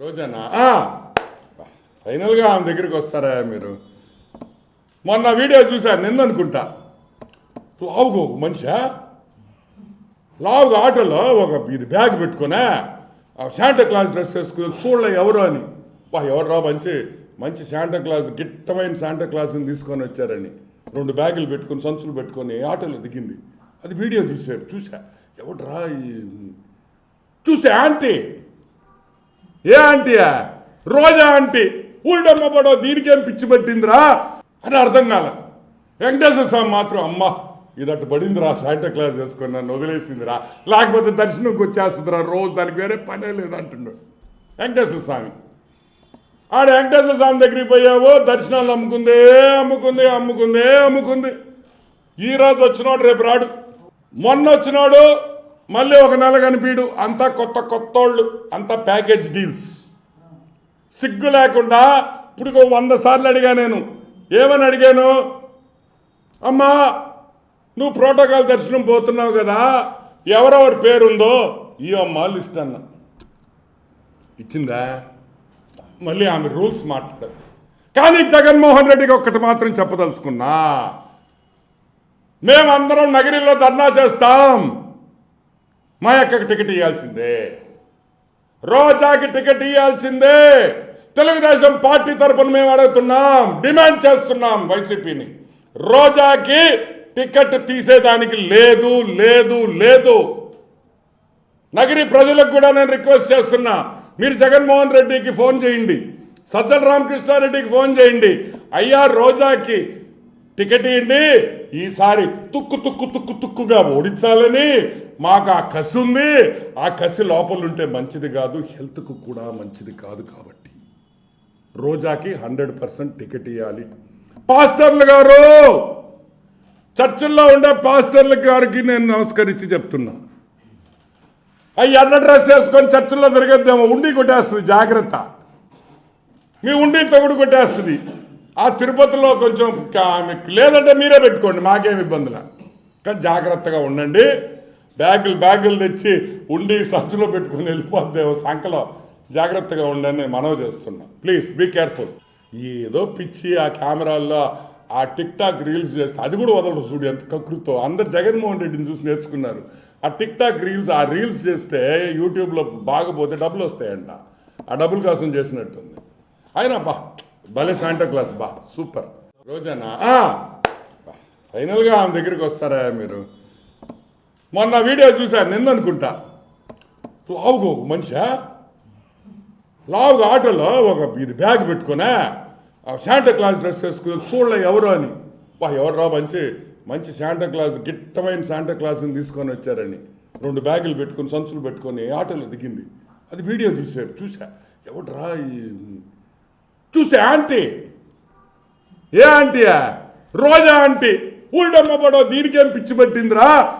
రోజనా? ఫైనల్గా ఆమె దగ్గరికి వస్తారా మీరు? మొన్న వీడియో చూశాను నిన్న అనుకుంటా లావుగా ఒక మనిషా? లావుగా ఆటోలో ఒక ఇది బ్యాగ్ పెట్టుకునే శాంటా క్లాస్ డ్రెస్ వేసుకుని చూడలే ఎవరు అని. వా ఎవరు మంచి మంచి శాంటా క్లాస్ గిట్టమైన శాంటా క్లాస్ని తీసుకొని వచ్చారని. రెండు బ్యాగులు పెట్టుకొని సంచులు పెట్టుకొని ఆటోలో దిగింది. అది వీడియో చూసారు చూసా. ఎవడరా ఈ చూస్తే ఆంటీ! ఏ ఆంటీయా రోజా ఆంటీ ఊళ్ళమ్మ పడో దీనికేం పిచ్చి పట్టిందిరా? అని అర్థం కాల. వెంకటేశ్వర స్వామి మాత్రం అమ్మ ఇదట్టు పడిందిరా శాంటా క్లాస్ నన్ను వదిలేసిందిరా. లేకపోతే దర్శనంకి వచ్చేస్తుందిరా రోజు దానికి వేరే పనే లేదు వెంకటేశ్వర స్వామి ఆడ వెంకటేశ్వర స్వామి దగ్గరికి పోయావు దర్శనాలు అమ్ముకుందే అమ్ముకుంది అమ్ముకుందే అమ్ముకుంది. ఈ రోజు వచ్చినాడు రేపు రాడు. మొన్న వచ్చినాడు మళ్ళీ ఒక నెల కనిపించడు అంతా కొత్త కొత్తోళ్ళు అంతా ప్యాకేజ్ డీల్స్. సిగ్గు లేకుండా ఇప్పుడు వంద సార్లు అడిగా నేను. ఏమని అడిగాను? అమ్మా నువ్వు ప్రోటోకాల్ దర్శనం పోతున్నావు కదా ఎవరెవరి పేరుందో. ఈ అమ్మ లిస్ట్ అన్న. ఇచ్చిందా? మళ్ళీ ఆమె రూల్స్ మాట్లాడదు. కానీ జగన్మోహన్ రెడ్డికి ఒక్కటి మాత్రం చెప్పదలుచుకున్నా. మేమందరం నగరిలో ధర్నా చేస్తాం. మా యొక్క టికెట్ ఇవ్వాల్సిందే రోజాకి టికెట్ ఇవ్వాల్సిందే తెలుగుదేశం పార్టీ తరపున మేము అడుగుతున్నాం డిమాండ్ చేస్తున్నాం వైసీపీని. రోజాకి టికెట్ తీసేదానికి లేదు లేదు లేదు. నగరి ప్రజలకు కూడా నేను రిక్వెస్ట్ చేస్తున్నా. మీరు జగన్మోహన్ రెడ్డికి ఫోన్ చేయండి. సజ్జల రామకృష్ణారెడ్డికి ఫోన్ చేయండి. అయ్యా రోజాకి టికెట్ ఇవ్వండి ఈసారి తుక్కు తుక్కు తుక్కు తుక్కుగా ఓడించాలని మాకు ఆ కసి ఉంది. ఆ కసి లోపల ఉంటే మంచిది కాదు హెల్త్కు కూడా మంచిది కాదు కాబట్టి. రోజాకి హండ్రెడ్ పర్సెంట్ టికెట్ ఇవ్వాలి పాస్టర్లు గారు చర్చిల్లో ఉండే పాస్టర్ల గారికి నేను నమస్కరించి చెప్తున్నా. అవి ఎర్ర డ్రెస్ వేసుకొని చర్చిల్లో తిరగద్దేమో ఉండి కొట్టేస్తుంది జాగ్రత్త. మీ ఉండి తగుడు కొట్టేస్తుంది. ఆ తిరుపతిలో కొంచెం లేదంటే మీరే పెట్టుకోండి మాకేం ఇబ్బందుల. కానీ జాగ్రత్తగా ఉండండి. బ్యాగులు బ్యాగులు తెచ్చి ఉండి సంచులో పెట్టుకుని వెళ్ళిపోద్దేమో సంకలో జాగ్రత్తగా ఉండని మనవి చేస్తున్నా. ప్లీజ్ బీ కేర్ఫుల్ ఏదో పిచ్చి ఆ కెమెరాల్లో ఆ టిక్ టాక్ రీల్స్ చేస్తే అది కూడా వదలరు చూడు ఎంత కకృతో అందరు జగన్మోహన్ రెడ్డిని చూసి నేర్చుకున్నారు. ఆ టిక్ టాక్ రీల్స్ ఆ రీల్స్ చేస్తే యూట్యూబ్లో బాగపోతే డబ్బులు వస్తాయంట. ఆ డబ్బుల కోసం చేసినట్టుంది. అయినా బా భలే శాంటా క్లాస్ బా సూపర్. రోజనా? బా, ఫైనల్గా ఆమె దగ్గరికి వస్తారా మీరు? మొన్న వీడియో చూశాను నిన్న అనుకుంటా లావుగా ఒక మనిషా. లావుగా ఆటోలో ఒక ఇది బ్యాగ్ పెట్టుకునే శాంటా క్లాస్ డ్రెస్ వేసుకుని చూడలే ఎవరు అని. వా ఎవరు మంచి మంచి శాంటా క్లాస్ గిట్టమైన శాంటా క్లాస్ని తీసుకొని వచ్చారని. రెండు బ్యాగులు పెట్టుకొని సంచులు పెట్టుకొని ఆటోలో దిగింది. అది వీడియో చూసారు చూసా. ఎవడరా ఈ చూస్తే ఆంటీ. ఏ ఆంటీయా? రోజా ఆంటీ. ఊళ్ళమ్మ పడో దీనికేం పిచ్చి పట్టిందిరా?